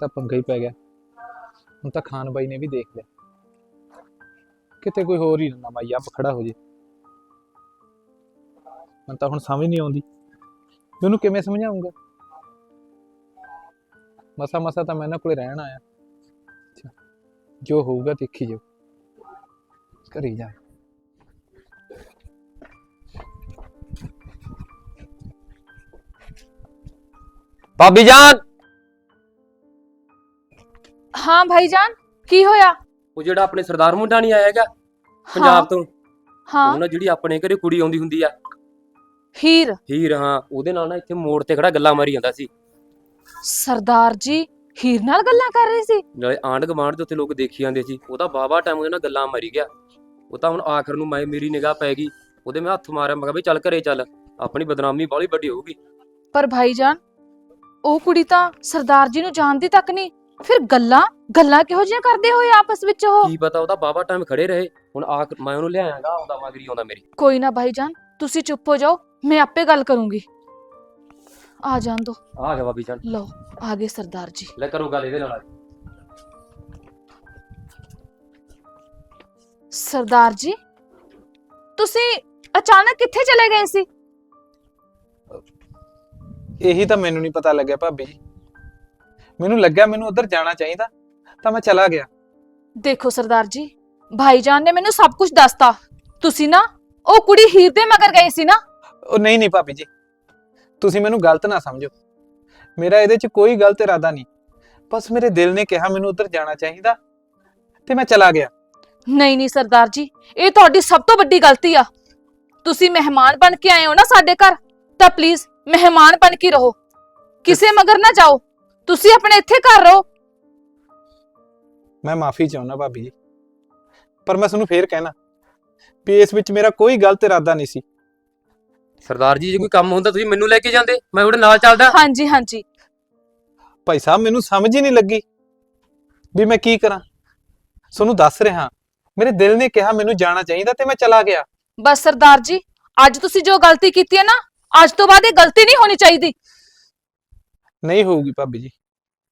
ਤਾਂ ਪੰਗਾ ਹੀ ਪੈ ਗਿਆ। ਹੁਣ ਤਾਂ ਖਾਨ ਬਾਈ ਨੇ ਵੀ ਦੇਖ ਲਿਆ। ਕਿਤੇ ਕੋਈ ਹੋਰ ਹੀ ਨਾ ਮਾਈ ਆਪ ਖੜਾ ਹੋ ਜੇ। ਮੈਨੂੰ ਤਾਂ ਹੁਣ ਸਮਝ ਨਹੀਂ ਆਉਂਦੀ। ਮੈਨੂੰ ਕਿਵੇਂ ਸਮਝਾਉਂਗਾ? ਮਸਾ ਮਸਾ ਤਾਂ ਮੈਂ ਇਹਨਾਂ ਕੋਲੇ ਰਹਿਣ ਆਇਆ। ਜੋ ਹੋਊਗਾ ਦੇਖੀ ਜਾਓ। ਕਰੀ ਜਾ। ਭਾਬੀ ਜਾਨ! ਹਾਂ ਭਾਈਜਾਨ ਕੀ ਹੋਇਆ? ਉਹ ਜਿਹੜਾ ਆਪਣੇ ਸਰਦਾਰ ਮੁੰਡਾ ਨਹੀਂ ਆਇਆ ਹੈਗਾ ਪੰਜਾਬ ਤੋਂ ਹਾਂ। ਉਹਨਾਂ ਜਿਹੜੀ ਆਪਣੇ ਘਰੇ ਕੁੜੀ ਆਉਂਦੀ ਹੁੰਦੀ ਆ। ਹੀਰ। ਹੀਰ ਹਾਂ ਉਹਦੇ ਨਾਲ ਨਾ ਇੱਥੇ ਮੋੜ ਤੇ ਖੜਾ ਗੱਲਾਂ ਮਾਰੀ ਜਾਂਦਾ ਸੀ। ਸਰਦਾਰ ਜੀ ਹੀਰ ਨਾਲ ਗੱਲਾਂ ਕਰ ਰਹੇ ਸੀ? ਨਾਲੇ ਆਂਢ ਗੁਆਂਢ ਦੇ ਉੱਥੇ ਲੋਕ ਦੇਖੀ ਜਾਂਦੇ ਸੀ ਉਹ ਤਾਂ ਬਾਬਾ ਟਾਈਮ ਉਹਦੇ ਨਾਲ ਗੱਲਾਂ ਮਾਰੀ ਗਿਆ। ਉਹ ਤਾਂ ਹੁਣ ਆਖਰ ਨੂੰ ਮੈਂ ਮੇਰੀ ਨਿਗਾਹ ਪੈ ਗਈ ਉਹਦੇ ਮੈਂ ਹੱਥ ਮਾਰਿਆ ਮੈਂ ਕਿਹਾ ਵੀ ਚੱਲ ਘਰੇ ਚੱਲ ਆਪਣੀ ਬਦਨਾਮੀ ਬਾਹਲੀ ਵੱਡੀ ਹੋਊਗੀ। ਪਰ ਭਾਈਜਾਨ ਉਹ ਕੁੜੀ ਤਾਂ ਸਰਦਾਰ ਜੀ ਨੂੰ ਜਾਣਦੀ ਤੱਕ ਨਹੀਂ ਫਿਰ ਗੱਲਾਂ ਗੱਲਾਂ ਕਿਹੋ ਜਿਹੀਆਂ ਕਰਦੇ ਹੋਏ ਆਪਸ ਵਿੱਚ ਉਹ? ਕੀ ਪਤਾ ਉਹਦਾ ਬਾਬਾ ਟਾਈਮ ਖੜੇ ਰਹੇ। ਹੁਣ ਆਖ ਮੈਂ ਉਹਨੂੰ ਲਿਆਇਆਗਾ ਆਉਂਦਾ ਮਗਰੀ ਆਉਂਦਾ ਮੇਰੀ। ਕੋਈ ਨਾ ਭਾਈਜਾਨ ਤੁਸੀਂ ਚੁੱਪ ਹੋ ਜਾਓ ਮੈਂ ਆਪੇ ਗੱਲ ਕਰੂੰਗੀ। ਆ ਜਾਣ ਦੋ। ਆ ਗਿਆ ਬਾਬੀ ਜਾਨ। ਲਓ ਆ ਗਏ ਸਰਦਾਰ ਜੀ। ਲੈ ਕਰੋ ਗੱਲ ਇਹਦੇ ਨਾਲ। ਸਰਦਾਰ ਜੀ ਤੁਸੀਂ ਅਚਾਨਕ ਕਿੱਥੇ ਚਲੇ ਗਏ ਸੀ? ਇਹੀ ਤਾਂ ਮੈਨੂੰ ਨਹੀਂ ਪਤਾ ਲੱਗਿਆ ਭਾਬੀ ਜੀ। ਮੈਨੂੰ ਲੱਗਿਆ ਮੈਨੂੰ ਉਧਰ ਜਾਣਾ ਚਾਹੀਦਾ ਤਾਂ ਮੈਂ ਚਲਾ ਗਿਆ। ਦੇਖੋ ਸਰਦਾਰ ਜੀ ਭਾਈਜਾਨ ਨੇ ਮੈਨੂੰ ਸਭ ਕੁਝ ਦੱਸਤਾ। ਤੁਸੀਂ ਨਾ ਉਹ ਕੁੜੀ ਹੀਰ ਦੇ ਮਗਰ ਗਏ ਸੀ ਨਾ? ਉਹ ਨਹੀਂ ਨਹੀਂ ਭਾਬੀ ਜੀ ਤੁਸੀਂ ਮੈਨੂੰ ਗਲਤ ਨਾ ਸਮਝੋ। ਮੇਰਾ ਇਹਦੇ 'ਚ ਕੋਈ ਗਲਤ ਇਰਾਦਾ ਨਹੀਂ ਬਸ ਮੇਰੇ ਦਿਲ ਨੇ ਕਿਹਾ ਮੈਨੂੰ ਉਧਰ ਜਾਣਾ ਚਾਹੀਦਾ ਤੇ ਮੈਂ ਚਲਾ ਗਿਆ। ਨਹੀਂ ਨਹੀਂ ਸਰਦਾਰ ਜੀ ਇਹ ਤੁਹਾਡੀ ਸਭ ਤੋਂ ਵੱਡੀ ਗਲਤੀ ਆ। ਤੁਸੀਂ ਮਹਿਮਾਨ ਬਣ ਕੇ ਆਏ ਹੋ ਨਾ ਸਾਡੇ ਘਰ ਤਾਂ ਪਲੀਜ਼ ਮਹਿਮਾਨ ਬਣ ਕੇ ਰਹੋ। ਕਿਸੇ ਮਗਰ ਨਾ ਜਾਓ। ਤੁਸੀਂ ਆਪਣੇ ਇੱਥੇ ਘਰ ਰਹੋ। ਮੈਂ ਮਾਫੀ ਚਾਹੁੰਦਾ ਭਾਬੀ ਜੀ ਪਰ ਮੈਂ ਤੁਹਾਨੂੰ ਫੇਰ ਕਹਿਣਾ ਵੀ ਇਸ ਵਿੱਚ ਮੇਰਾ ਕੋਈ ਗਲਤ ਇਰਾਦਾ ਨਹੀਂ ਸੀ। ਸਰਦਾਰ ਜੀ ਜੇ ਕੋਈ ਕੰਮ ਹੁੰਦਾ ਤੁਸੀਂ ਮੈਨੂੰ ਲੈ ਕੇ ਜਾਂਦੇ ਮੈਂ ਉਹਦੇ ਨਾਲ ਚੱਲਦਾ। ਹਾਂਜੀ ਹਾਂਜੀ। ਭਾਈ ਸਾਹਿਬ ਮੈਨੂੰ ਸਮਝ ਹੀ ਨਹੀਂ ਲੱਗੀ ਵੀ ਮੈਂ ਕੀ ਕਰਾਂ। ਤੁਹਾਨੂੰ ਦੱਸ ਰਿਹਾ ਮੇਰੇ ਦਿਲ ਨੇ ਕਿਹਾ ਮੈਨੂੰ ਜਾਣਾ ਚਾਹੀਦਾ ਤੇ ਮੈਂ ਚਲਾ ਗਿਆ। ਬਸ ਸਰਦਾਰ ਜੀ ਅੱਜ ਤੁਸੀਂ ਜੋ ਗਲਤੀ ਕੀਤੀ ਹੈ ਨਾ ਅੱਜ ਤੋਂ ਬਾਅਦ ਇਹ ਗਲਤੀ ਨਹੀਂ ਹੋਣੀ ਚਾਹੀਦੀ। ਨਹੀਂ ਹੋਊਗੀ ਭਾਬੀ ਜੀ।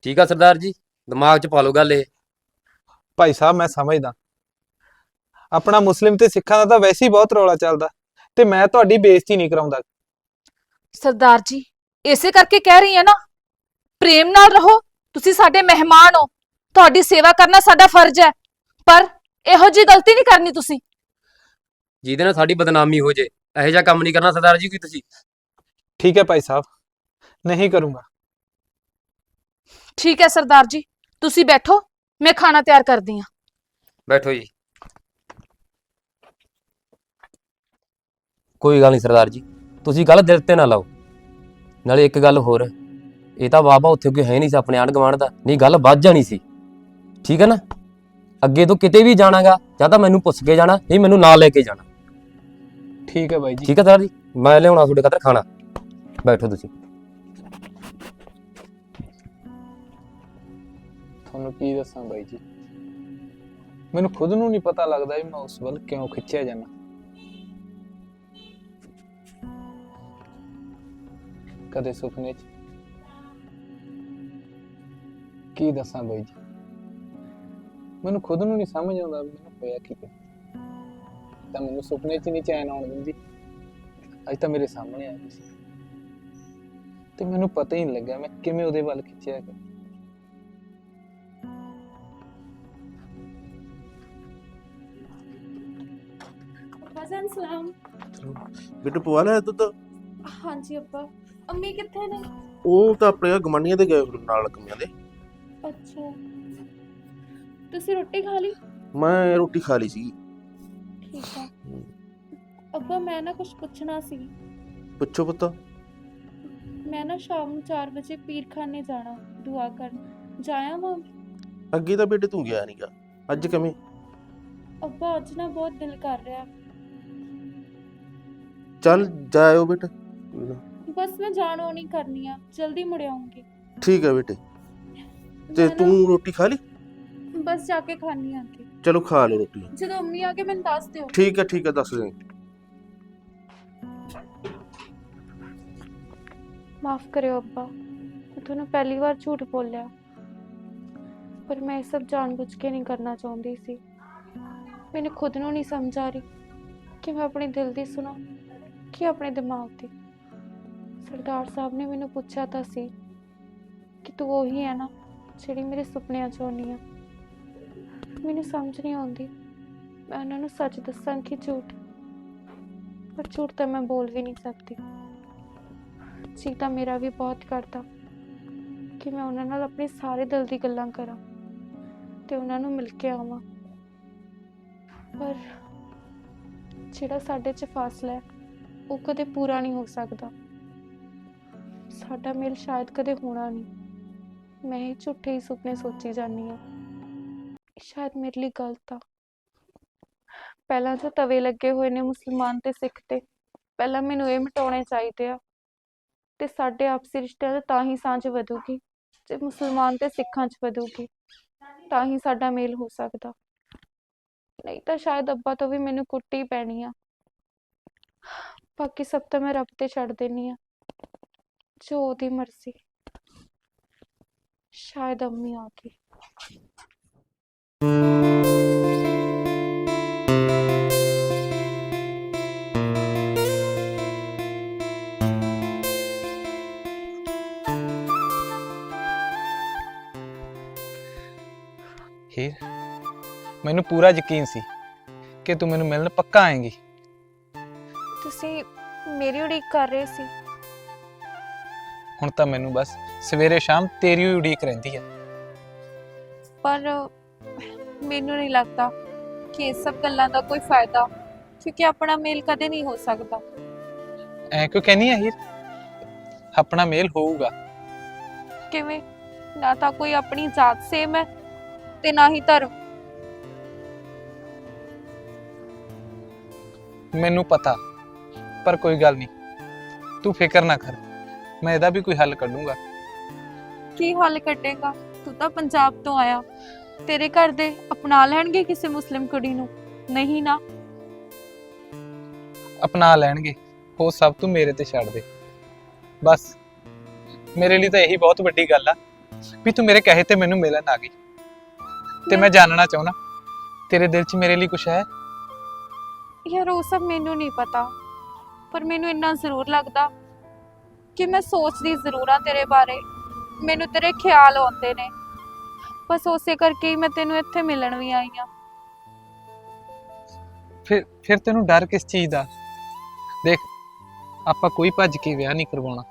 ਠੀਕ ਆ ਸਰਦਾਰ ਜੀ ਦਿਮਾਗ 'ਚ ਪਾ ਲਓ ਗੱਲ ਇਹ। ਭਾਈ ਸਾਹਿਬ ਮੈਂ ਸਮਝਦਾ। ਆਪਣਾ ਮੁਸਲਿਮ ਤੇ ਸਿੱਖਾਂ ਦਾ ਤਾਂ ਵੈਸੇ ਹੀ ਬਹੁਤ ਰੌਲਾ ਚੱਲਦਾ ਤੇ ਮੈਂ ਤੁਹਾਡੀ ਬੇਇੱਜ਼ਤੀ ਨਹੀਂ ਕਰਾਉਂਦਾ। ਸਰਦਾਰ ਜੀ ਇਸੇ ਕਰਕੇ ਕਹਿ ਰਹੀ ਹਾਂ ਨਾ ਪ੍ਰੇਮ ਨਾਲ ਰਹੋ ਤੁਸੀਂ ਸਾਡੇ ਮਹਿਮਾਨ ਹੋ ਤੁਹਾਡੀ ਸੇਵਾ ਕਰਨਾ ਸਾਡਾ ਫਰਜ਼ ਹੈ ਪਰ ਇਹੋ ਜੀ ਗਲਤੀ ਨਹੀਂ ਕਰਨੀ ਤੁਸੀਂ। ਜਿਹਦੇ ਨਾਲ ਸਾਡੀ ਬਦਨਾਮੀ ਹੋ ਜੇ ਇਹੋ ਜਿਹਾ ਕੰਮ ਨਹੀਂ ਕਰਨਾ ਸਰਦਾਰ ਜੀ ਕੋਈ ਤੁਸੀਂ। ਠੀਕ ਹੈ ਭਾਈ ਸਾਹਿਬ ਨਹੀਂ ਕਰੂੰਗਾ। ਠੀਕ ਹੈ ਸਰਦਾਰ ਜੀ ਤੁਸੀਂ ਬੈਠੋ ਮੈਂ ਖਾਣਾ ਤਿਆਰ ਕਰਦੀ ਹਾਂ। ਬੈਠੋ ਜੀ। ਕੋਈ ਗੱਲ ਨਹੀਂ ਸਰਦਾਰ ਜੀ ਤੁਸੀਂ ਗੱਲ ਦਿਲ ਤੇ ਨਾ ਲਾਓ। ਨਾਲੇ ਇੱਕ ਗੱਲ ਹੋਰ ਇਹ ਤਾਂ ਬਾਬਾ ਉੱਥੇ ਕੋਈ ਹੈ ਨਹੀਂ ਸੀ ਆਪਣੇ ਆਂਢ ਗੁਆਂਢ ਦਾ ਨਹੀਂ ਗੱਲ ਵੱਧ ਜਾਣੀ ਸੀ। ਠੀਕ ਹੈ ਨਾ? ਅੱਗੇ ਤੋਂ ਕਿਤੇ ਵੀ ਜਾਣਾਗਾ ਜਾਂ ਤਾਂ ਮੈਨੂੰ ਪੁੱਛ ਕੇ ਜਾਣਾ ਨਹੀਂ ਮੈਨੂੰ ਨਾਲ ਲੈ ਕੇ ਜਾਣਾ। ਠੀਕ ਹੈ ਬਾਈ ਜੀ। ਠੀਕ ਹੈ ਸਰਦਾਰ ਜੀ ਮੈਂ ਲਿਆਉਣਾ ਤੁਹਾਡੇ ਖਾਤਰ ਖਾਣਾ। ਬੈਠੋ ਤੁਸੀਂ। ਤੁਹਾਨੂੰ ਕੀ ਦੱਸਾਂ ਬਾਈ ਜੀ? ਮੈਨੂੰ ਖੁਦ ਨੂੰ ਨਹੀਂ ਪਤਾ ਲੱਗਦਾ ਵੀ ਮੈਂ ਉਸ ਵੱਲ ਕਿਉਂ ਖਿੱਚਿਆ ਜਾਂਦਾ। ਕਦੇ ਸੁਪਨੇ 'ਚ? ਕੀ ਦੱਸਾਂ ਬਾਈ ਜੀ? ਮੈਨੂੰ ਖੁਦ ਨੂੰ ਨਹੀਂ ਸਮਝ ਆਉਂਦਾ ਵੀ ਮੈਨੂੰ ਹੋਇਆ ਕੀ ਹੈ। ਤਾਂ ਮੈਨੂੰ ਸੁਪਨੇ 'ਚ ਨਹੀਂ ਚੈਨ ਆਉਣ ਦਿੰਦੀ। ਅੱਜ ਤਾਂ ਮੇਰੇ ਸਾਹਮਣੇ ਆ ਗਈ ਸੀ। ਤੇ ਮੈਨੂੰ ਪਤਾ ਹੀ ਨਹੀਂ ਲੱਗਿਆ ਮੈਂ ਕਿਵੇਂ ਉਹਦੇ ਵੱਲ ਖਿੱਚਿਆ ਗਿਆ। ਵਜ਼ਨ ਸਲਾਮ। ਬਿੱਟੂ ਪਵਾ ਲਿਆ ਦੁੱਧ? ਹਾਂਜੀ ਅੱਬਾ। ਅੰਮੀ ਕਿੱਥੇ ਨੇ? ਉਹ ਤਾਂ ਆਪਣੇ ਗਮੰਡੀਆਂ ਦੇ ਗਏ ਹੋਏ ਨਾਲ ਕਮੀਆਂ ਦੇ। ਅੱਛਾ। ਤੁਸੀਂ ਰੋਟੀ ਖਾ ਲਈ? ਮੈਂ ਰੋਟੀ ਖਾ ਲਈ ਸੀ। ਠੀਕ ਆ। ਅੱਬਾ ਮੈਂ ਨਾ ਕੁਝ ਪੁੱਛਣਾ ਸੀ। ਪੁੱਛੋ ਪੁੱਤ। ਮੈਂ ਨਾ ਸ਼ਾਮ ਨੂੰ 4 ਵਜੇ ਪੀਰਖਾਨੇ ਜਾਣਾ ਦੁਆ ਕਰਨ। ਜਾਇਆ ਵਾਂ? ਅੱਗੇ ਤਾਂ ਬੇਟੇ ਤੂੰ ਗਿਆ ਨਹੀਂਗਾ ਅੱਜ ਕਿਵੇਂ? ਅੱਬਾ ਅੱਜ ਨਾ ਬਹੁਤ ਦਿਲ ਕਰ ਰਿਹਾ। ਚੱਲ ਜਾਇਓ ਬੇਟੇ ਬਸ ਮੈਂ ਜਾਣੋ ਨਹੀਂ ਕਰਨੀ ਆ ਜਲਦੀ ਮੁੜ ਆਉਂਗੀ ਠੀਕ ਹੈ ਬੇਟੇ ਤੇ ਤੂੰ ਰੋਟੀ ਖਾ ਲਈ ਬਸ ਜਾ ਕੇ ਖਾਣੀ ਆ ਕੇ ਚਲੋ ਖਾ ਲਓ ਰੋਟੀ ਜਦੋਂ ਅੰਮੀ ਆ ਕੇ ਮੈਨੂੰ ਦੱਸ ਦਿਓ ਠੀਕ ਹੈ ਠੀਕ ਹੈ ਦੱਸ ਦੇ ਮਾਫ ਕਰਿਓ ਅੱਬਾ ਮੈਂ ਤੁਹਾਨੂੰ ਪਹਿਲੀ ਵਾਰ ਝੂਠ ਬੋਲਿਆ ਪਰ ਮੈਂ ਇਹ ਸਭ ਜਾਣਬੁੱਝ ਕੇ ਨਹੀਂ ਕਰਨਾ ਚਾਹੁੰਦੀ ਸੀ ਮੈਨੂੰ ਖੁਦ ਨੂੰ ਨਹੀਂ ਸਮਝ ਆ ਰਹੀ ਕਿ ਮੈਂ ਆਪਣੇ ਦਿਲ ਦੀ ਸੁਣਾ ਕਿ ਆਪਣੇ ਦਿਮਾਗ ਦੀ ਸਰਦਾਰ ਸਾਹਿਬ ਨੇ ਮੈਨੂੰ ਪੁੱਛਿਆ ਤਾਂ ਸੀ ਕਿ ਤੂੰ ਉਹੀ ਹੈ ਨਾ ਜਿਹੜੀ ਮੇਰੇ ਸੁਪਨਿਆਂ 'ਚ ਆਉਂਦੀ ਆ। ਮੈਨੂੰ ਸਮਝ ਨਹੀਂ ਆਉਂਦੀ। ਮੈਂ ਉਹਨਾਂ ਨੂੰ ਸੱਚ ਦੱਸਾਂ ਕਿ ਝੂਠ? ਪਰ ਝੂਠ ਤਾਂ ਮੈਂ ਬੋਲ ਵੀ ਨਹੀਂ ਸਕਦੀ। ਜੀ ਮੇਰਾ ਵੀ ਬਹੁਤ ਕਰਦਾ ਕਿ ਮੈਂ ਉਹਨਾਂ ਨਾਲ ਆਪਣੇ ਸਾਰੇ ਦਿਲ ਦੀ ਗੱਲਾਂ ਕਰਾਂ ਤੇ ਉਹਨਾਂ ਨੂੰ ਮਿਲ ਕੇ ਆਵਾਂ। ਪਰ ਜਿਹੜਾ ਸਾਡੇ 'ਚ ਫਾਸਲਾ ਹੈ ਉਹ ਕਦੇ ਪੂਰਾ ਨਹੀਂ ਹੋ ਸਕਦਾ। ਸਾਡਾ ਮੇਲ ਸ਼ਾਇਦ ਕਦੇ ਹੋਣਾ ਨਹੀਂ। ਮੈਂ ਹੀ ਝੂਠੇ ਹੀ ਸੁਪਨੇ ਸੋਚੀ ਜਾਂਦੀ ਹਾਂ। ਸ਼ਾਇਦ ਮੇਰੇ ਲਈ ਗਲਤ ਆ। ਪਹਿਲਾਂ ਜੋ ਤਵੇ ਲੱਗੇ ਹੋਏ ਨੇ ਮੁਸਲਮਾਨ ਤੇ ਸਿੱਖ ਤੇ। ਪਹਿਲਾਂ ਮੈਨੂੰ ਇਹ ਮਿਟਾਉਣੇ ਚਾਹੀਦੇ ਆ। ਤੇ ਸਾਡੇ ਆਪਸੀ ਰਿਸ਼ਤਿਆਂ ਦਾ ਤਾਂ ਹੀ ਸਾਂਝ ਵਧੂਗੀ। ਜੇ ਮੁਸਲਮਾਨ ਤੇ ਸਿੱਖਾਂ 'ਚ ਵਧੂਗੀ, ਤਾਂ ਹੀ ਸਾਡਾ ਮੇਲ ਹੋ ਸਕਦਾ। ਨਹੀਂ ਤਾਂ ਸ਼ਾਇਦ ਅੱਬਾ ਤੋਂ ਵੀ ਮੈਨੂੰ ਕੁੱਟੀ ਪੈਣੀ ਆ। ਬਾਕੀ ਸਭ ਤਾਂ ਮੈਂ ਰੱਬ ਤੇ ਛੱਡ ਦੇਣੀ ਆ ਜੋ ਉਹਦੀ ਮਰਜ਼ੀ। ਸ਼ਾਇਦ ਅੰਮੀ ਆ ਗਈ। ਹੀਰ, ਮੈਨੂੰ ਪੂਰਾ ਯਕੀਨ ਸੀ ਕਿ ਤੂੰ ਮੈਨੂੰ ਮਿਲਣ ਪੱਕਾ ਆਏਂਗੀ। ਤੁਸੀਂ ਮੇਰੀ ਉਡੀਕ ਕਰ ਰਹੇ ਸੀ। ਹੁਣ ਤਾਂ ਮੈਨੂੰ ਬਸ ਸਵੇਰੇ ਸ਼ਾਮ ਤੇਰੀ ਹੀ ਉਡੀਕ ਰਹਿੰਦੀ ਆ ਪਰ ਮੈਨੂੰ ਨਹੀਂ ਲੱਗਦਾ ਕਿ ਇਹ ਸਭ ਗੱਲਾਂ ਦਾ ਕੋਈ ਫਾਇਦਾ ਕਿਉਂਕਿ ਆਪਣਾ ਮੇਲ ਕਦੇ ਨਹੀਂ ਹੋ ਸਕਦਾ। ਐ ਕਿਉਂ ਕਹਿਨੀ ਆ ਹੀਰ? ਆਪਣਾ ਮੇਲ ਹੋਊਗਾ। ਕਿਵੇਂ? ਨਾ ਤਾਂ ਕੋਈ ਆਪਣੀ ਜਾਤ ਸੇਮ ਹੈ ਤੇ ਨਾ ਹੀ ਧਰਮ। ਮੈਨੂੰ ਪਤਾ ਪਰ ਕੋਈ ਗੱਲ ਨਹੀਂ। ਤੂੰ ਫਿਕਰ ਨਾ ਕਰ। ਮੈਂ ਇਹਦਾ ਵੀ ਕੋਈ ਹੱਲ ਕੱਢੂੰਗਾ। ਕੀ ਹੱਲ ਕੱਢੇਗਾ? ਤੂੰ ਤਾਂ ਪੰਜਾਬ ਤੋਂ ਆਇਆ। ਤੇਰੇ ਘਰ ਦੇ ਅਪਣਾ ਲੈਣਗੇ ਕਿਸੇ ਮੁਸਲਿਮ ਕੁੜੀ ਨੂੰ? ਨਹੀਂ ਨਾ। ਅਪਣਾ ਲੈਣਗੇ। ਉਹ ਸਭ ਤੂੰ ਮੇਰੇ ਤੇ ਛੱਡ ਦੇ। ਬਸ। ਮੇਰੇ ਲਈ ਤਾਂ ਇਹੀ ਬਹੁਤ ਵੱਡੀ ਗੱਲ ਆ ਵੀ ਤੂੰ ਮੇਰੇ ਕਹੇ ਤੇ ਮੈਨੂੰ ਮਿਲਣ ਆ ਗਈ। ਤੇ ਮੈਂ ਜਾਣਨਾ ਚਾਹੁੰਦਾ। ਤੇਰੇ ਦਿਲ 'ਚ ਮੇਰੇ ਲਈ ਕੁਝ ਹੈ? ਯਾਰ ਉਹ ਸਭ ਮੈਨੂੰ ਨਹੀਂ ਪਤਾ। ਪਰ ਮੈਨੂੰ ਇੰਨਾ ਜ਼ਰੂਰ ਲੱਗਦਾ ਕਿ ਮੈਂ ਸੋਚਦੀ ਜ਼ਰੂਰ ਆ ਤੇਰੇ ਬਾਰੇ। ਮੈਨੂੰ ਤੇਰੇ ਖਿਆਲ ਆਉਂਦੇ ਨੇ। ਬਸ ਉਸੇ ਕਰਕੇ ਹੀ ਮੈਂ ਤੈਨੂੰ ਇੱਥੇ ਮਿਲਣ ਵੀ ਆਈ ਆ ਫਿਰ ਫਿਰ ਤੈਨੂੰ ਡਰ ਕਿਸ ਚੀਜ਼ ਦਾ? ਦੇਖ ਆਪਾਂ ਕੋਈ ਭੱਜ ਕੇ ਵਿਆਹ ਨਹੀਂ ਕਰਵਾਉਣਾ।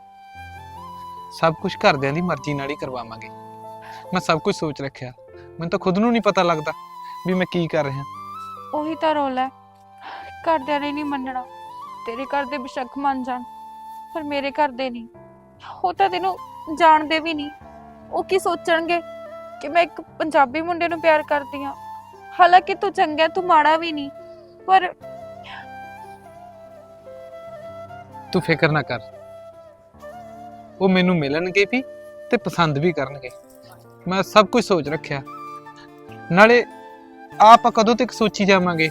ਸਭ ਕੁਝ ਘਰਦਿਆਂ ਦੀ ਮਰਜ਼ੀ ਨਾਲ ਹੀ ਕਰਵਾਵਾਂਗੇ। ਮੈਂ ਸਭ ਕੁਝ ਸੋਚ ਰੱਖਿਆ। ਮੈਨੂੰ ਤਾਂ ਖੁਦ ਨੂੰ ਨਹੀਂ ਪਤਾ ਲੱਗਦਾ ਵੀ ਮੈਂ ਕੀ ਕਰ ਰਿਹਾ। ਉਹੀ ਤਾਂ ਰੋਲ ਹੈ। ਘਰਦਿਆਂ ਨੇ ਨਹੀਂ ਮੰਨਣਾ। ਤੇਰੇ ਘਰ ਦੇ ਬੇਸ਼ੱਕ ਮੰਨ ਜਾਣ, ਪਰ ਮੇਰੇ ਘਰ ਦੇ ਨਹੀਂ। ਉਹ ਤਾਂ ਤੈਨੂੰ ਜਾਣਦੇ ਵੀ ਨਹੀਂ। ਉਹ ਕੀ ਸੋਚਣਗੇ ਕਿ ਮੈਂ ਇੱਕ ਪੰਜਾਬੀ ਮੁੰਡੇ ਨੂੰ ਪਿਆਰ ਕਰਦੀ ਆ ਹਾਲਾਂਕਿ ਤੂੰ ਚੰਗਾ ਤੂੰ ਮਾੜਾ ਵੀ ਨਹੀਂ, ਪਰ ਤੂੰ ਫਿਕਰ ਨਾ ਕਰ। ਉਹ ਮੈਨੂੰ ਮਿਲਣਗੇ ਵੀ ਤੇ ਪਸੰਦ ਵੀ ਕਰਨਗੇ। ਮੈਂ ਸਭ ਕੁਝ ਸੋਚ ਰੱਖਿਆ। ਨਾਲੇ ਆਪ ਕਦੋਂ ਤੱਕ ਸੋਚੀ ਜਾਵਾਂਗੇ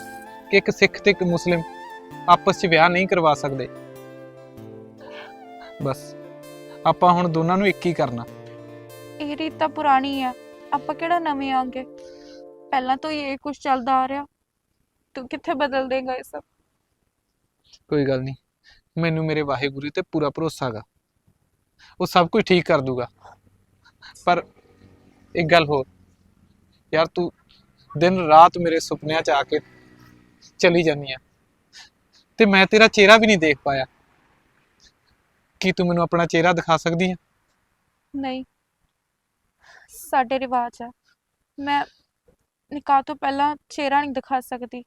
ਕਿ ਇੱਕ ਸਿੱਖ ਤੇ ਇੱਕ ਮੁਸਲਿਮ ਆਪਸ 'ਚ ਵਿਆਹ ਨਹੀਂ ਕਰਵਾ ਸਕਦੇ। ਬਸ ਆਪਾਂ ਹੁਣ ਦੋਨਾਂ ਨੂੰ ਇੱਕ ਹੀ ਕਰਨਾ। ਇਹ ਰੀਤ ਤਾਂ ਪੁਰਾਣੀ ਆ। ਆਪਾਂ ਕਿਹੜਾ ਨਵੇਂ ਆਂਗੇ? ਪਹਿਲਾਂ ਤੋਂ ਹੀ ਇਹ ਕੁਝ ਚੱਲਦਾ ਆ ਰਿਹਾ। ਤੂੰ ਕਿੱਥੇ ਬਦਲ ਦੇਗਾ ਇਹ ਸਭ? ਕੋਈ ਗੱਲ ਨਹੀਂ। ਮੈਨੂੰ ਮੇਰੇ ਵਾਹਿਗੁਰੂ ਤੇ ਪੂਰਾ ਭਰੋਸਾ ਹੈਗਾ ਉਹ ਸਭ ਕੁਝ ਠੀਕ ਕਰ ਦੂਗਾ। ਪਰ ਇੱਕ ਗੱਲ ਹੋਰ। ਯਾਰ ਤੂੰ ਦਿਨ ਰਾਤ ਮੇਰੇ ਸੁਪਨਿਆਂ 'ਚ ਆ ਕੇ ਚਲੀ ਜਾਂਦੀ ਆ। ਤੇ ਮੈਂ ਤੇਰਾ ਚਿਹਰਾ ਵੀ ਨਹੀਂ ਦੇਖ ਪਾਇਆ। ਕੀ ਤੂੰ ਮੈਨੂੰ ਆਪਣਾ ਚਿਹਰਾ ਦਿਖਾ ਸਕਦੀ ਹੈ ਨਹੀਂ। ਸਾਡੇ ਰਿਵਾਜ ਆ। ਮੈਂ ਨਿਕਾਹ ਤੋਂ ਪਹਿਲਾਂ ਚਿਹਰਾ ਨਹੀਂ ਦਿਖਾ ਸਕਦੀ।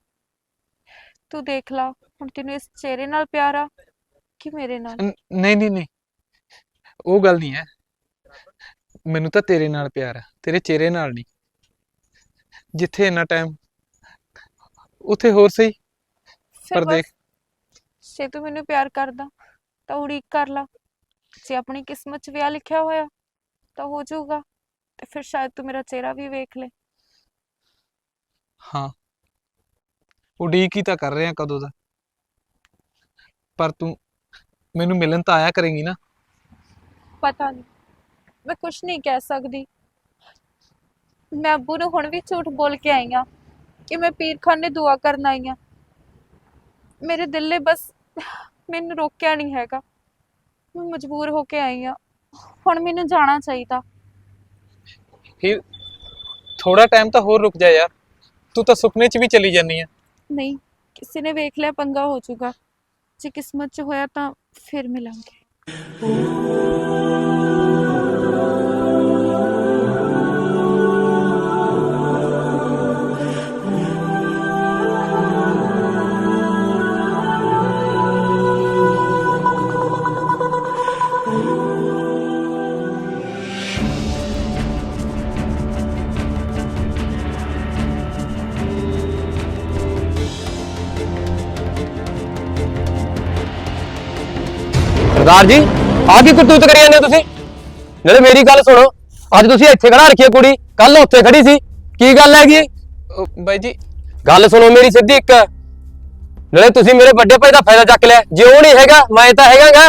ਤੂੰ ਦੇਖ ਲਾ ਹੁਣ ਤੈਨੂੰ ਇਸ ਚਿਹਰੇ ਨਾਲ ਪਿਆਰ ਆ ਕਿ ਮੇਰੇ ਨਾਲ? ਨ- ਨਹੀਂ ਨਹੀਂ ਨਹੀਂ। ਉਹ ਗੱਲ ਨਹੀਂ ਹੈ। ਮੈਨੂੰ ਤਾਂ ਤੇਰੇ ਨਾਲ ਪਿਆਰ ਹੈ ਤੇਰੇ ਚਿਹਰੇ ਨਾਲ ਨਹੀਂ। ਜਿੱਥੇ ਇੰਨਾ ਟਾਈਮ ਉੱਥੇ ਹੋਰ ਸਹੀ। ਫਿਰ ਪਰ ਬਸ ਦੇਖ। ਜੇ ਤੂੰ ਮੈਨੂੰ ਪਿਆਰ ਕਰਦਾ ਤਾਂ ਉਡੀਕ ਕਰ ਲਾ। ਜੇ ਆਪਣੀ ਕਿਸਮਤ 'ਚ ਵਿਆਹ ਲਿਖਿਆ ਹੋਇਆ ਤਾਂ ਹੋ ਜਾਊਗਾ। ਤੇ ਫਿਰ ਸ਼ਾਇਦ ਤੂੰ ਮੇਰਾ ਚਿਹਰਾ ਵੀ ਵੇਖ ਲੈ। ਹਾਂ। ਉਡੀਕ ਹੀ ਤਾਂ ਕਰ ਰਹੇ ਆ ਕਦੋਂ ਦਾ। ਪਰ ਤੂੰ ਮੈਨੂੰ ਮਿਲਣ ਤਾਂ ਆਇਆ ਕਰੇਂਗੀ ਨਾ। ਪਤਾ ਨਹੀਂ ਮੈਂ ਕੁਝ ਨਹੀਂ ਕਹਿ ਸਕਦੀ। ਮੈਂ ਅੱਬੂ ਨੂੰ ਹੁਣ ਵੀ ਝੂਠ ਬੋਲ ਕੇ ਆਈ ਆ ਕਿ ਮੈਂ ਪੀਰਖਾਨੇ ਦੁਆ ਕਰਨ ਆਈ ਆ। ਮੇਰੇ ਦਿਲ ਨੇ ਬਸ ਮੈਨੂੰ ਰੋਕਿਆ ਨਹੀਂ ਹੈਗਾ। ਮੈਂ ਮਜਬੂਰ ਹੋ ਕੇ ਆਈ ਆ ਹੁਣ ਮੈਨੂੰ ਜਾਣਾ ਚਾਹੀਦਾ। ਹੀਰ ਥੋੜਾ ਟਾਈਮ ਤਾਂ ਹੋਰ ਰੁਕ ਜਾ ਯਾਰ। ਤੂੰ ਤਾਂ ਸੁਪਨੇ 'ਚ ਵੀ ਚਲੀ ਜਾਨੀ ਆ। ਨਹੀਂ ਕਿਸੇ ਨੇ ਵੇਖ ਲਿਆ ਪੰਗਾ ਹੋ ਜਾਊਗਾ। ਜੇ ਕਿਸਮਤ 'ਚ ਹੋਇਆ ਤਾਂ ਫਿਰ ਮਿਲਾਂਗੇ। ਸਰਦਾਰ ਜੀ ਆ ਕੀ ਕਰਤੂਤ ਕਰੀ ਜਾਂਦੇ ਹੋ ਤੁਸੀਂ? ਨਾਲੇ ਮੇਰੀ ਗੱਲ ਸੁਣੋ ਅੱਜ ਤੁਸੀਂ ਇੱਥੇ ਖੜਾ ਰੱਖੀ ਹੈ ਕੁੜੀ ਕੱਲ ਉੱਥੇ ਖੜੀ ਸੀ ਕੀ ਗੱਲ ਹੈਗੀ? ਉਹ ਬਾਈ ਜੀ। ਗੱਲ ਸੁਣੋ ਮੇਰੀ ਸਿੱਧੀ ਇੱਕ। ਨਾਲੇ ਤੁਸੀਂ ਮੇਰੇ ਵੱਡੇ ਭਾਈ ਦਾ ਫਾਇਦਾ ਚੱਕ ਲਿਆ ਜੇ ਉਹ ਨਹੀਂ ਹੈਗਾ ਮੈਂ ਤਾਂ ਹੈਗਾਗਾ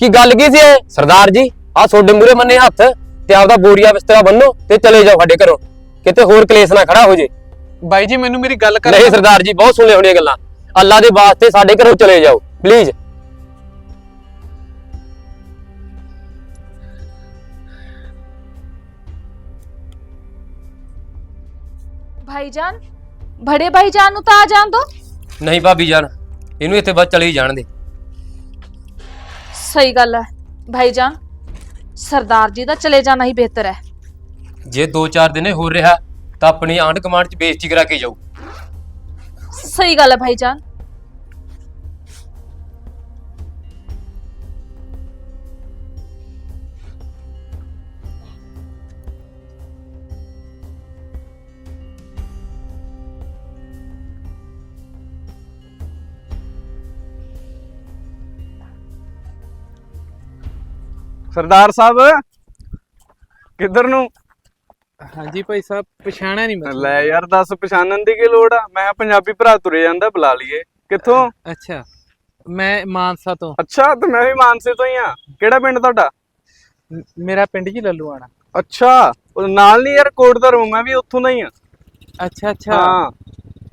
ਕੀ ਗੱਲ ਕੀ ਸੀ ਇਹ? ਸਰਦਾਰ ਜੀ ਆ ਤੁਹਾਡੇ ਮੂਰੇ ਮੰਨੇ ਹੱਥ ਤੇ ਆਪਦਾ ਬੋਰੀਆ ਬਿਸਤਰਾ ਬੰਨੋ ਤੇ ਚਲੇ ਜਾਓ ਸਾਡੇ ਘਰੋਂ। ਕਿਤੇ ਹੋਰ ਕਲੇਸ਼ ਨਾ ਖੜਾ ਹੋ ਜੇ। ਬਾਈ ਜੀ ਮੈਨੂੰ ਮੇਰੀ ਗੱਲ ਕਰ ਨਹੀਂ ਸਰਦਾਰ ਜੀ ਬਹੁਤ ਸੁਣੇ ਹੋਣੀਆਂ ਗੱਲਾਂ। ਅੱਲਾ ਦੇ ਵਾਸਤੇ ਸਾਡੇ ਘਰੋਂ ਚਲੇ ਜਾਓ ਪਲੀਜ਼ ਭਾਈਜਾਨ ਬੜੇ ਭਾਈਜਾਨ ਨੂੰ ਤਾਂ ਆ ਜਾਣ ਦੋ। ਨਹੀਂ ਭਾਬੀ ਜਾਨ ਇਹਨੂੰ ਇੱਥੇ ਬਸ ਚਲੇ ਹੀ ਜਾਣ ਦੇ। ਸਹੀ ਗੱਲ ਹੈ ਭਾਈਜਾਨ ਸਰਦਾਰ ਜੀ ਦਾ ਚਲੇ ਜਾਣਾ ਹੀ ਬਿਹਤਰ ਹੈ। ਜੇ 2-4 ਦਿਨੇ ਹੋਰ ਰਿਹਾ ਤਾਂ ਆਪਣੀ ਆਂਢ ਕਮਾਂਡ ਚ ਬੇਇੱਜ਼ਤੀ ਕਰਾ ਕੇ ਜਾਊ। ਸਹੀ ਗੱਲ ਹੈ ਭਾਈਜਾਨ ਸਰਦਾਰ ਸਾਹਿਬ ਕਿੱਧਰ ਨੂੰ? ਹਾਂਜੀ ਭਾਈ ਸਾਹਿਬ ਪਛਾਣਿਆ ਨਹੀਂ ਮੈਂ ਲੈ ਯਾਰ ਦੱਸ ਪਛਾਣਨ ਦੀ ਕੀ ਲੋੜ ਆ? ਮੈਂ ਪੰਜਾਬੀ ਭਰਾ ਤੁਰੇ ਜਾਂਦਾ ਬੁਲਾ ਲਈਏ। ਕਿੱਥੋਂ? ਅੱਛਾ ਮੈਂ ਮਾਨਸਾ ਤੋਂ। ਅੱਛਾ ਤੇ ਮੈਂ ਵੀ ਮਾਨਸੇ ਤੋਂ ਹੀ ਆ। ਕਿਹੜਾ ਪਿੰਡ ਤੁਹਾਡਾ? ਮੇਰਾ ਪਿੰਡ ਜੀ ਲੱਲੂਆਣਾ। ਅੱਛਾ ਉਹ ਨਾਲ ਨਹੀਂ ਯਾਰ ਕੋਟ ਦਾ ਰੂਮ ਮੈਂ ਵੀ ਉੱਥੋਂ ਦਾ ਹੀ ਆ। ਅੱਛਾ ਅੱਛਾ। ਹਾਂ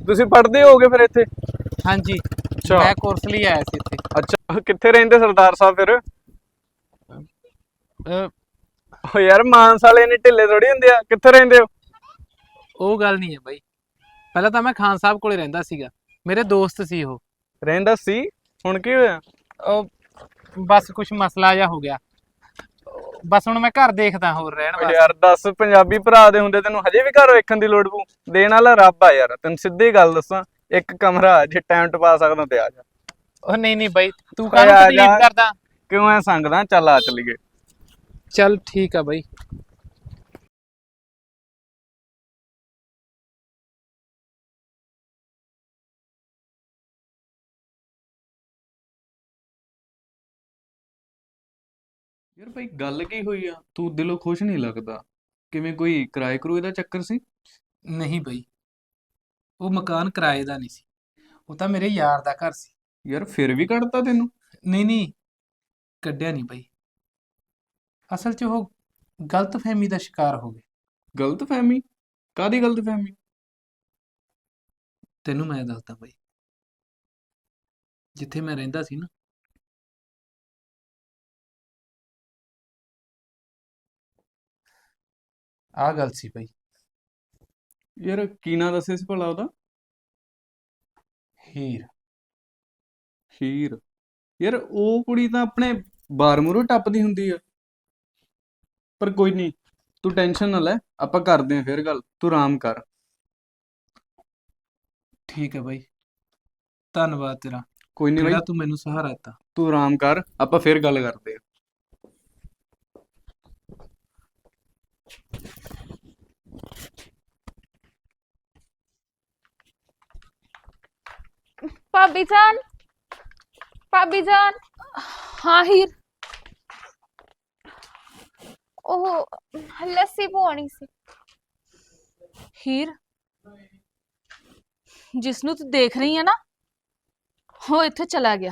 ਤੁਸੀਂ ਪੜ੍ਹਦੇ ਹੋਗੇ ਫਿਰ ਇੱਥੇ? ਹਾਂਜੀ ਮੈਂ ਕੋਰਸ ਲਈ ਆਇਆ ਸੀ ਇੱਥੇ। ਅੱਛਾ ਕਿੱਥੇ ਰਹਿੰਦੇ ਸਰਦਾਰ ਸਾਹਿਬ ਫਿਰ? ਓ ਯਾਰ ਮਾਨਸ ਵਾਲੇ ਨੇ ਢਿੱਲੇ ਥੋੜੀ ਹੁੰਦੇ ਆ। ਕਿੱਥੇ ਰਹਿੰਦੇ ਹੋ? ਉਹ ਗੱਲ ਨਹੀਂ ਹੈ ਬਾਈ। ਪਹਿਲਾਂ ਤਾਂ ਮੈਂ ਖਾਨ ਸਾਹਿਬ ਕੋਲੇ ਰਹਿੰਦਾ ਸੀਗਾ। ਮੇਰੇ ਦੋਸਤ ਸੀ ਉਹ। ਰਹਿੰਦਾ ਸੀ? ਹੁਣ ਕੀ ਹੋਇਆ? ਉਹ ਬਸ ਕੁਝ ਮਸਲਾ ਜਿਹਾ ਹੋ ਗਿਆ। ਬਸ ਹੁਣ ਮੈਂ ਘਰ ਦੇਖਦਾ ਹੋਰ ਰਹਿਣ ਓ ਵਾਸਤੇ। ਯਾਰ ਦੱਸ ਪੰਜਾਬੀ ਭਰਾ ਦੇ ਹੁੰਦੇ ਤੈਨੂੰ ਹਜੇ ਵੀ ਘਰ ਵੇਖਣ ਦੀ ਲੋੜ ਪਊ? ਦੇਣ ਵਾਲਾ ਰੱਬ ਆ ਯਾਰ ਤੈਨੂੰ ਸਿੱਧੀ ਗੱਲ ਦੱਸਾਂ। ਇੱਕ ਕਮਰਾ ਜੇ ਟਾਈਮ ਟਪਾ ਸਕਦਾ ਤੇ ਆ ਜਾ। ਉਹ ਨਹੀਂ ਨਹੀਂ ਬਾਈ ਤੂੰ ਓਏ ਕਾਹਨੂੰ ਤਕਲੀਫ। ਕਰਦਾ? ਕਿਉਂ ਐ ਸੰਗਦਾ? ਚੱਲ ਆ ਚੱਲੀਏ। ਚੱਲ ਠੀਕ ਆ ਬਾਈ। ਯਾਰ ਭਾਈ ਗੱਲ ਕੀ ਹੋਈ ਆ? ਤੂੰ ਦਿਲੋਂ ਖੁਸ਼ ਨਹੀਂ ਲੱਗਦਾ? ਕਿਵੇਂ ਕੋਈ ਕਿਰਾਏ ਕਰੂਏ ਦਾ ਚੱਕਰ ਸੀ? ਨਹੀਂ ਬਾਈ ਉਹ ਮਕਾਨ ਕਿਰਾਏ ਦਾ ਨਹੀਂ ਸੀ। ਉਹ ਤਾਂ ਮੇਰੇ ਯਾਰ ਦਾ ਘਰ ਸੀ। ਯਾਰ ਫਿਰ ਵੀ ਕੱਢਤਾ ਤੈਨੂੰ? ਨਹੀਂ ਨਹੀਂ ਕੱਢਿਆ ਨਹੀਂ ਬਾਈ। ਅਸਲ 'ਚ ਉਹ ਗਲਤਫਹਿਮੀ ਦਾ ਸ਼ਿਕਾਰ ਹੋ ਗਏ। ਗਲਤ ਫਹਿਮੀ ਕਾਦੀ ਗਲਤ ਫਹਿਮੀ ਤੈਨੂੰ ਮੈਂ ਦੱਸਦਾ ਬਾਈ ਜਿੱਥੇ ਮੈਂ ਰਹਿੰਦਾ ਸੀ ਨਾ ਆ ਗੱਲ ਸੀ ਬਾਈ। ਯਾਰ ਕੀ ਨਾਂ ਦੱਸਿਆ ਸੀ ਭਲਾ ਉਹਦਾ? ਹੀਰ। ਹੀਰ। ਯਾਰ ਉਹ ਕੁੜੀ ਤਾਂ ਆਪਣੇ ਬਾਰ ਮੂਹਰੋਂ ਟੱਪਦੀ ਹੁੰਦੀ ਆ। ਪਰ ਕੋਈ ਨਹੀਂ ਤੂੰ ਟੈਨਸ਼ਨ ਨਾ ਲੈ ਆਪਾਂ ਕਰਦੇ ਆਂ ਫਿਰ ਗੱਲ ਤੂੰ ਆਰਾਮ ਕਰ। ਠੀਕ ਹੈ ਬਾਈ। ਧੰਨਵਾਦ ਤੇਰਾ। ਕੋਈ ਨਹੀਂ ਜਿਹੜਾ ਬਾਈ ਤੂੰ ਮੈਨੂੰ ਸਹਾਰਾ ਦਿੱਤਾ। ਤੂੰ ਆਰਾਮ ਕਰ ਆਪਾਂ ਫਿਰ ਗੱਲ ਕਰਦੇ ਆਂ ਭਾਬੀ ਜਾਨ ਭਾਬੀ ਜਾਨ। ਹਾਂ ਹੀਰ। ਉਹ ਲੱਸੀ ਪਵਾਉਣੀ ਸੀ। ਹੀਰ ਜਿਸ ਨੂੰ ਤੂੰ ਦੇਖ ਰਹੀ ਹੈ ਨਾ ਉਹ ਇੱਥੇ ਚਲਾ ਗਿਆ।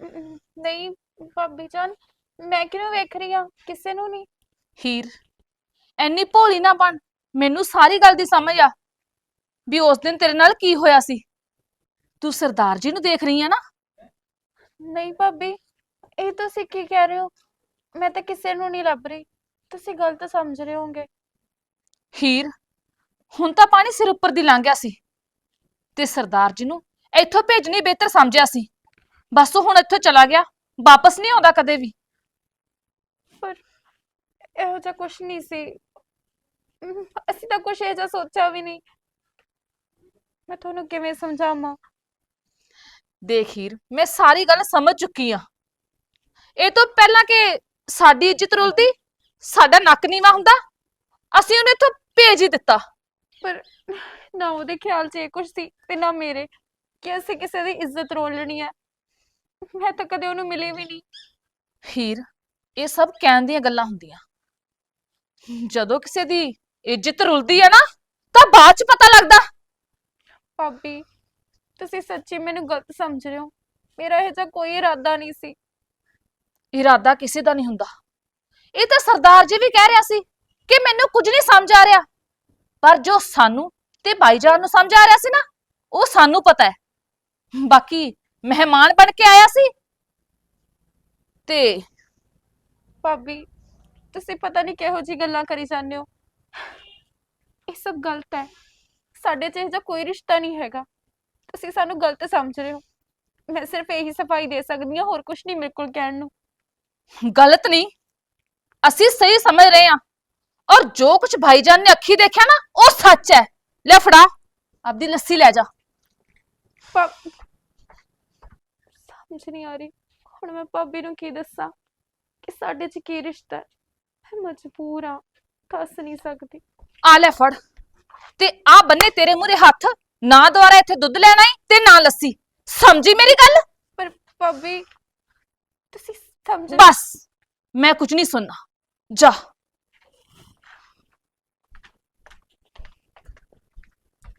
ਅਮ, ਨਹੀਂ ਭਾਬੀ ਜਾਨ ਮੈਂ ਕਿਹਨੂੰ ਵੇਖ ਰਹੀ ਹਾਂ ਕਿਸੇ ਨੂੰ ਨਹੀਂ। ਹੀਰ ਐਨੀ ਭੋਲੀ ਨਾ ਬਣ। ਮੈਨੂੰ ਸਾਰੀ ਗੱਲ ਦੀ ਸਮਝ ਆ ਵੀ ਉਸ ਦਿਨ ਤੇਰੇ ਨਾਲ ਕੀ ਹੋਇਆ ਸੀ। ਤੂੰ ਸਰਦਾਰ ਜੀ ਨੂੰ ਦੇਖ ਰਹੀ ਆ ਨਾ? ਨਹੀਂ ਭਾਬੀ ਇਹ ਤੁਸੀਂ ਕੀ ਕਹਿ ਰਹੇ ਹੋ? ਮੈਂ ਤਾਂ ਕਿਸੇ ਨੂੰ ਨਹੀਂ ਲੱਭ ਰਹੀ। ਤੁਸੀਂ ਗਲਤ ਸਮਝ ਰਹੇ ਹੋਗੇ ਹੀਰ ਹੁਣ ਤਾਂ ਪਾਣੀ ਸਿਰ ਉੱਪਰ ਦੀ ਲੰਘ ਗਿਆ ਸੀ। ਤੇ ਸਰਦਾਰ ਜੀ ਨੂੰ ਇੱਥੋਂ ਭੇਜਣੀ ਬਿਹਤਰ ਸਮਝਿਆ ਸੀ। ਬਸ ਉਹ ਹੁਣ ਇੱਥੋਂ ਚਲਾ ਗਿਆ ਵਾਪਸ ਨਹੀਂ ਆਉਂਦਾ ਕਦੇ ਵੀ। ਇਹੋ ਜਿਹਾ ਕੁਝ ਨਹੀਂ ਸੀ। ਅਮ, ਅਸੀਂ ਤਾਂ ਕੁਝ ਇਹੋ ਜਿਹਾ ਸੋਚਿਆ ਵੀ ਨਹੀਂ। ਮੈਂ ਤੁਹਾਨੂੰ ਕਿਵੇਂ ਸਮਝਾਵਾਂ? ਦੇਖ ਹੀਰ ਮੈਂ ਸਾਰੀ ਗੱਲ ਸਮਝ ਚੁੱਕੀ ਆ ਇਹ ਤੋਂ ਪਹਿਲਾਂ ਕਿ ਸਾਡੀ ਇੱਜ਼ਤ ਰੁਲਦੀ? ਸਾਡਾ ਨੱਕ ਨੀਵਾ ਹੁੰਦਾ? ਅਸੀਂ ਉਹਨੂੰ ਇੱਥੋਂ ਭੇਜ ਹੀ ਦਿੱਤਾ। ਪਰ ਨਾ ਉਹਦੇ ਖਿਆਲ 'ਚ ਇਹ ਕੁਝ ਸੀ ਤੇ ਨਾ ਮੇਰੇ ਕਿ ਅਸੀਂ ਕਿਸੇ ਦੀ ਇੱਜ਼ਤ ਰੋਲਣੀ ਹੈ। ਮੈਂ ਤਾਂ ਕਦੇ ਉਹਨੂੰ ਮਿਲੀ ਵੀ ਨਹੀਂ। ਹੀਰ ਇਹ ਸਭ ਕਹਿਣ ਦੀਆਂ ਗੱਲਾਂ ਹੁੰਦੀਆਂ। ਜਦੋਂ ਕਿਸੇ ਦੀ ਇੱਜ਼ਤ ਰੁਲਦੀ ਆ ਨਾ ਤਾਂ ਬਾਅਦ ਚ ਪਤਾ ਲੱਗਦਾ। ਭਾਬੀ ਤੁਸੀਂ ਸੱਚੀ ਮੈਨੂੰ ਗਲਤ ਸਮਝ ਰਹੇ ਹੋ। ਮੇਰਾ ਇਹ ਜਿਹਾ ਕੋਈ ਇਰਾਦਾ ਨਹੀਂ ਸੀ। ਇਰਾਦਾ ਕਿਸੇ ਦਾ ਨਹੀਂ ਹੁੰਦਾ। ਇਹ ਤਾਂ ਸਰਦਾਰ ਜੀ ਵੀ ਕਹਿ ਰਿਹਾ ਸੀ ਕਿ ਮੈਨੂੰ ਕੁਝ ਨਹੀਂ ਸਮਝ ਆ ਰਿਹਾ। ਪਰ ਜੋ ਸਾਨੂੰ ਤੇ ਭਾਈਜਾਨ ਨੂੰ ਸਮਝ ਆ ਰਿਹਾ ਸੀ ਨਾ, ਉਹ ਸਾਨੂੰ ਪਤਾ ਹੈ। ਬਾਕੀ ਮਹਿਮਾਨ ਬਣ ਕੇ ਆਇਆ ਸੀ। ਤੇ ਭਾਬੀ, ਤੁਸੀਂ ਪਤਾ ਨਹੀਂ ਕਿਹੋ ਜੀ ਗੱਲਾਂ ਕਰੀ ਜਾਂਦੇ ਹੋ। ਇਹ ਸਭ ਗਲਤ ਹੈ। ਸਾਡੇ 'ਚ ਇਹਦਾ ਕੋਈ ਰਿਸ਼ਤਾ ਨਹੀਂ ਹੈਗਾ। ਤੁਸੀਂ ਸਾਨੂੰ ਗਲਤ ਸਮਝ ਰਹੇ ਹੋ। ਮੈਂ ਸਿਰਫ ਇਹੀ ਸਫ਼ਾਈ ਦੇ ਸਕਦੀ ਹਾਂ, ਹੋਰ ਕੁਝ ਨਹੀਂ ਮੇਰੇ ਕੋਲ ਕਹਿਣ ਨੂੰ। ਗਲਤ ਨਹੀਂ। ਅਸੀਂ ਸਹੀ ਸਮਝ ਰਹੇ ਹਾਂ। ਔਰ ਜੋ ਕੁਝ ਭਾਈਜਾਨ ਨੇ ਅੱਖੀ ਦੇਖਿਆ ਨਾ ਉਹ ਸੱਚ ਹੈ। ਲੈ ਫੜਾ ਆਪਦੀ ਲੱਸੀ ਲੈ ਜਾ। ਸਮਝ ਨਹੀਂ ਆ ਰਹੀ। ਹੁਣ ਮੈਂ ਭਾਬੀ ਨੂੰ ਕੀ ਦੱਸਾਂ? ਕਿ ਸਾਡੇ 'ਚ ਕੀ ਰਿਸ਼ਤਾ ਹੈ? ਮੈਂ ਮਜਬੂਰ ਹਾਂ ਦੱਸ ਨਹੀਂ ਸਕਦੀ। ਆ ਲੈ ਫੜ। ਤੇ ਆ ਬੰਨੇ ਤੇਰੇ ਮੂਰੇ ਹੱਥ ਨਾ ਦੁਆਰਾ ਇੱਥੇ ਦੁੱਧ ਲੈਣਾ ਈ ਤੇ ਨਾ ਲੱਸੀ। ਸਮਝੀ ਮੇਰੀ ਗੱਲ? ਪਰ ਭਾਬੀ ਤੁਸੀਂ ਸਮਝ ਬਸ ਮੈਂ ਕੁਝ ਨਹੀਂ ਸੁਣਨਾ ਜਾ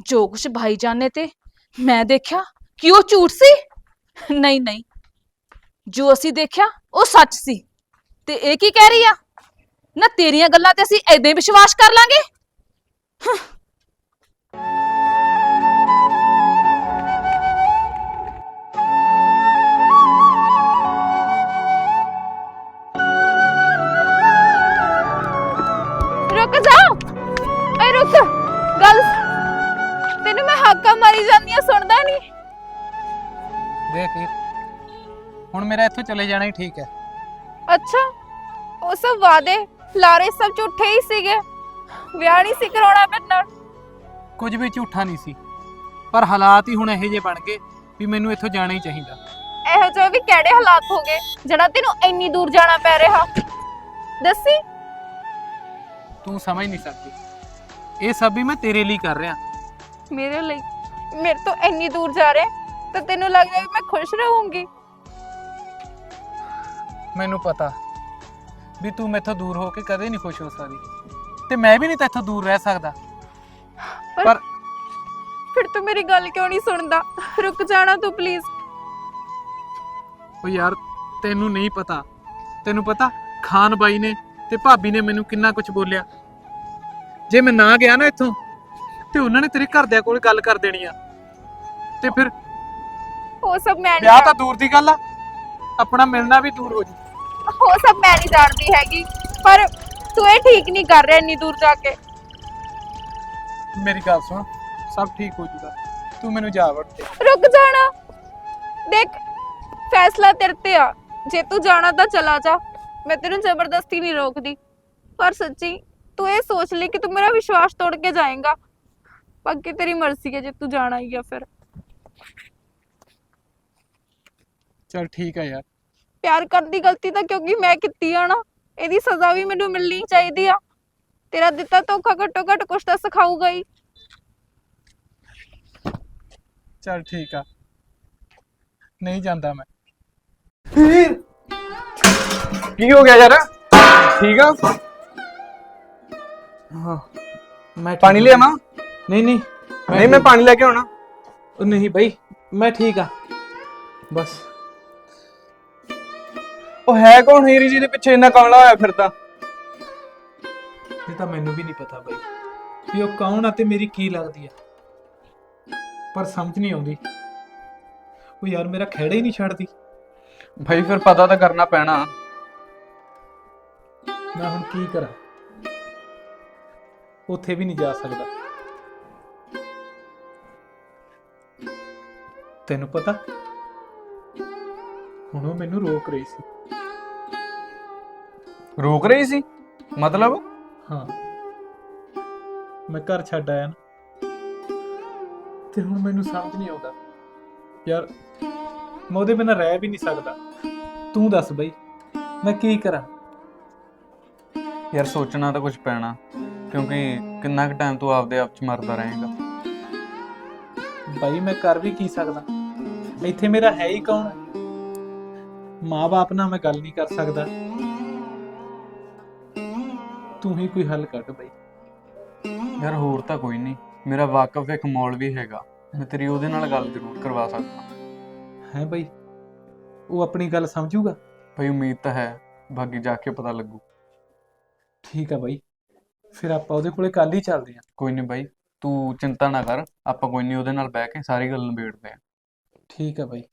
ਜੋ ਕੁਛ ਭਾਈਜਾਨ ਨੇ ਤੇ ਮੈਂ ਦੇਖਿਆ ਕਿ ਉਹ ਝੂਠ ਸੀ ਨਹੀਂ ਨਹੀਂ ਜੋ ਅਸੀਂ ਦੇਖਿਆ ਉਹ ਸੱਚ ਸੀ ਤੇ ਇਹ ਕੀ ਕਹਿ ਰਹੀ ਆ ਨਾ ਤੇਰੀਆਂ ਗੱਲਾਂ ਤੇ ਅਸੀਂ ਐਦਾਂ ਹੀ ਵਿਸ਼ਵਾਸ ਕਰ ਲਾਂਗੇ? ਮਾਰੀ ਜਾਂਦੀ ਆ ਸੁਣਦਾ ਨਹੀਂ ਦੇਖ ਹੀਰ ਹੁਣ ਮੇਰਾ ਇੱਥੋਂ ਚਲੇ ਜਾਣਾ ਹੀ ਠੀਕ ਹੈ। ਅੱਛਾ ਉਹ ਸਭ ਵਾਦੇ ਲਾਰੇ ਸਭ ਝੂਠੇ ਹੀ ਸੀਗੇ। ਵਿਆਹ ਨਹੀਂ ਸੀ ਕਰਾਉਣਾ ਮੇਰੇ ਨਾਲ। ਕੁਝ ਵੀ ਝੂਠਾ ਨਹੀਂ ਸੀ ਪਰ ਹਾਲਾਤ ਹੀ ਹੁਣ ਇਹੋ ਜਿਹੇ ਬਣ ਗਏ ਵੀ ਮੈਨੂੰ ਇੱਥੋਂ ਜਾਣਾ ਹੀ ਚਾਹੀਦਾ। ਇਹੋ ਜਿਹੇ ਵੀ ਕਿਹੜੇ ਹਾਲਾਤ ਹੋ ਗਏ ਜਿਹੜਾ ਤੈਨੂੰ ਇੰਨੀ ਦੂਰ ਜਾਣਾ ਪੈ ਰਿਹਾ? ਦੱਸੀ। ਤੂੰ ਸਮਝ ਨਹੀਂ ਸਕਦੀ। ਇਹ ਸਭ ਵੀ ਮੈਂ ਤੇਰੇ ਲਈ ਕਰ ਰਿਹਾ। ਮੇਰੇ ਲਈ ਮੇਰੇ ਤੋਂ ਇੰਨੀ ਦੂਰ ਜਾ ਰਹੇ ਤਾਂ ਤੈਨੂੰ ਲੱਗਦਾ ਵੀ ਮੈਂ ਖੁਸ਼ ਰਹੂੰਗੀ? ਮੈਨੂੰ ਪਤਾ ਵੀ ਤੂੰ ਮੈਥੋਂ ਦੂਰ ਹੋ ਕੇ ਕਦੇ ਨਹੀਂ ਖੁਸ਼ ਹੋ ਸਕਦੀ। ਤੇ ਮੈਂ ਵੀ ਨਹੀਂ ਤੇਥੋਂ ਦੂਰ ਰਹਿ ਸਕਦਾ। ਪਰ ਫਿਰ ਤੂੰ ਮੇਰੀ ਗੱਲ ਕਿਉਂ ਨਹੀਂ ਸੁਣਦਾ? ਰੁਕ ਜਾਣਾ ਤੂੰ ਪਲੀਜ਼ ਉਹ ਯਾਰ ਤੈਨੂੰ ਨਹੀਂ ਪਤਾ। ਤੈਨੂੰ ਪਤਾ ਖਾਨ ਬਾਈ ਨੇ ਤੇ ਭਾਬੀ ਨੇ ਮੈਨੂੰ ਕਿੰਨਾ ਕੁਝ ਬੋਲਿਆ। ਜੇ ਮੈਂ ਨਾ ਗਿਆ ਨਾ ਇੱਥੋਂ ਤੇ ਉਹਨਾਂ ਨੇ ਤੇਰੇ ਘਰਦਿਆਂ ਕੋਲ ਗੱਲ ਕਰ ਦੇਣੀ ਆ। ਤੇ ਫਿਰ ਉਹ ਸਭ ਮੈਂ ਨਹੀਂ ਵਿਆਹ ਤਾਂ ਦੂਰ ਦੀ ਗੱਲ ਆ। ਆਪਣਾ ਮਿਲਣਾ ਵੀ ਦੂਰ ਹੋ ਜੂ। ਉਹ ਸਭ ਮੈਂ ਨਹੀਂ ਜਾਣਦੀ ਹੈਗੀ। ਪਰ ਤੂੰ ਇਹ ਠੀਕ ਨਹੀਂ ਕਰ ਰਿਹਾ ਇੰਨੀ ਦੂਰ ਜਾ ਕੇ। ਮੇਰੀ ਗੱਲ ਸੁਣ ਸਭ ਠੀਕ ਹੋ ਜੂਗਾ। ਤੂੰ ਮੈਨੂੰ ਜਾ ਵੜ ਦੇ। ਰੁਕ ਜਾਣਾ। ਦੇਖ ਫੈਸਲਾ ਤੇਰੇ ਤੇ ਆ। ਜੇ ਤੂੰ ਜਾਣਾ ਤਾਂ ਚਲਾ ਜਾ। ਮੈਂ ਤੈਨੂੰ ਜ਼ਬਰਦਸਤੀ ਨਹੀਂ ਰੋਕਦੀ। ਪਰ ਸੱਚੀ ਤੂੰ ਇਹ ਸੋਚ ਲਈ ਕਿ ਤੂੰ ਮੇਰਾ ਵਿਸ਼ਵਾਸ ਤੋੜ ਕੇ ਜਾਏਗਾ। ਬਾਕੀ ਤੇਰੀ ਮਰਜ਼ੀ ਹੈ ਜੇ ਤੂੰ ਜਾਣਾ ਹੀ ਆ ਫਿਰ। ਚਲ ਠੀਕ ਆ ਯਾਰ। ਪਿਆਰ ਕਰਨ ਦੀ ਗਲਤੀ ਤਾਂ ਕਿਉਂਕਿ ਮੈਂ ਕੀਤੀ ਆ ਨਾ ਇਹਦੀ ਸਜ਼ਾ ਵੀ ਮੈਨੂੰ ਮਿਲਣੀ ਚਾਹੀਦੀ ਆ। ਤੇਰਾ ਦਿੱਤਾ ਧੋਖਾ ਘੱਟੋ ਘੱਟ ਕੁਛ ਤਾਂ ਸਿਖਾਊਗਾ ਹੀ। ਚਲ ਠੀਕ ਆ। ਨਹੀਂ ਜਾਂਦਾ ਮੈਂ। ਕੀ ਹੋ ਗਿਆ ਯਾਰ? ਠੀਕ ਆ? ਹਾਂ। ਮੈਂ ਪਾਣੀ ਲਿਆਵਾਂ? ਨਹੀਂ ਨਹੀਂ। ਨਹੀਂ ਮੈਂ ਪਾਣੀ ਲੈ ਕੇ ਆਉਣਾ। ਉਹ ਨਹੀਂ ਬਈ ਮੈਂ ਠੀਕ ਆ। ਬਸ। ਉਹ ਹੈ ਕੌਣ ਹੀਰੀ ਜੀ ਦੇ ਪਿੱਛੇ? ਇੰਨਾ ਕਮਲਾ ਹੋਇਆ ਫਿਰਦਾ। ਇਹ ਤਾਂ ਮੈਨੂੰ ਵੀ ਨਹੀਂ ਪਤਾ ਬਾਈ। ਵੀ ਉਹ ਕੌਣ ਆ ਤੇ ਮੇਰੀ ਕੀ ਲੱਗਦੀ ਆ। ਪਰ ਸਮਝ ਨਹੀਂ ਆਉਂਦੀ। ਉਹ ਯਾਰ ਮੇਰਾ ਖਹਿੜਾ ਹੀ ਨਹੀਂ ਛੱਡਦੀ। ਭਾਈ ਫਿਰ ਪਤਾ ਤਾਂ ਕਰਨਾ ਪੈਣਾ। ਮੈਂ ਹੁਣ ਕੀ ਕਰਾਂ? ਉੱਥੇ ਵੀ ਨਹੀਂ ਜਾ ਸਕਦਾ। ਤੈਨੂੰ ਪਤਾ? ਹੁਣ ਉਹ ਮੈਨੂੰ ਰੋਕ ਰਹੀ ਸੀ। ਰੋਕ ਰਹੀ ਸੀ? ਮਤਲਬ? ਹਾਂ। ਮੈਂ ਘਰ ਛੱਡ ਆਇਆ ਨਾ। ਤੇ ਹੁਣ ਮੈਨੂੰ ਸਮਝ ਨਹੀਂ ਆਉਂਦਾ। ਯਾਰ ਮੈਂ ਉਹਦੇ ਬਿਨਾਂ ਰਹਿ ਵੀ ਨਹੀਂ ਸਕਦਾ। ਤੂੰ ਦੱਸ ਬਈ ਮੈਂ ਕੀ ਕਰਾਂ? ਯਾਰ ਸੋਚਣਾ ਤਾਂ ਕੁਝ ਪੈਣਾ। ਕਿਉਂਕਿ ਕਿੰਨਾ ਕੁ ਟਾਈਮ ਤੂੰ ਆਪਦੇ ਆਪ ਚ ਮਰਦਾ ਰਹੇਗਾ। ਬਾਈ ਮੈਂ ਕਰ ਵੀ ਕੀ ਸਕਦਾ? ਇੱਥੇ ਮੇਰਾ ਹੈ ਹੀ ਕੌਣ? ਮਾਂ-ਬਾਪ ਨਾਲ ਮੈਂ ਗੱਲ ਨਹੀਂ ਕਰ ਸਕਦਾ। ਤੂੰ ਹੀ ਕੋਈ ਹੱਲ ਕੱਢ ਬਈ। ਯਾਰ ਹੋਰ ਤਾਂ ਕੋਈ ਨਹੀਂ। ਮੇਰਾ ਵਾਕਫ ਇੱਕ ਮੌਲਵੀ ਹੈਗਾ। ਮੈਂ ਤੇਰੀ ਉਹਦੇ ਨਾਲ ਗੱਲ ਜ਼ਰੂਰ ਕਰਵਾ ਸਕਦਾ। ਹੈ ਬਈ? ਉਹ ਆਪਣੀ ਗੱਲ ਸਮਝੂਗਾ? ਭਾਈ ਉਮੀਦ ਤਾਂ ਹੈ। ਬਾਕੀ ਜਾ ਕੇ ਪਤਾ ਲੱਗੂ। ਠੀਕ ਆ ਬਾਈ। ਫਿਰ ਆਪਾਂ ਉਹਦੇ ਕੋਲੇ ਕੱਲ ਹੀ ਚੱਲਦੇ ਆਂ ਕੋਈ ਨਹੀਂ ਬਾਈ। ਤੂੰ ਚਿੰਤਾ ਨਾ ਕਰ। ਆਪਾਂ ਕੋਈ ਨਹੀਂ ਉਹਦੇ ਨਾਲ ਬਹਿ ਕੇ ਸਾਰੀ ਗੱਲ ਨਿਬੇੜਦੇ ਆਂ ਠੀਕ ਹੈ ਬਾਈ।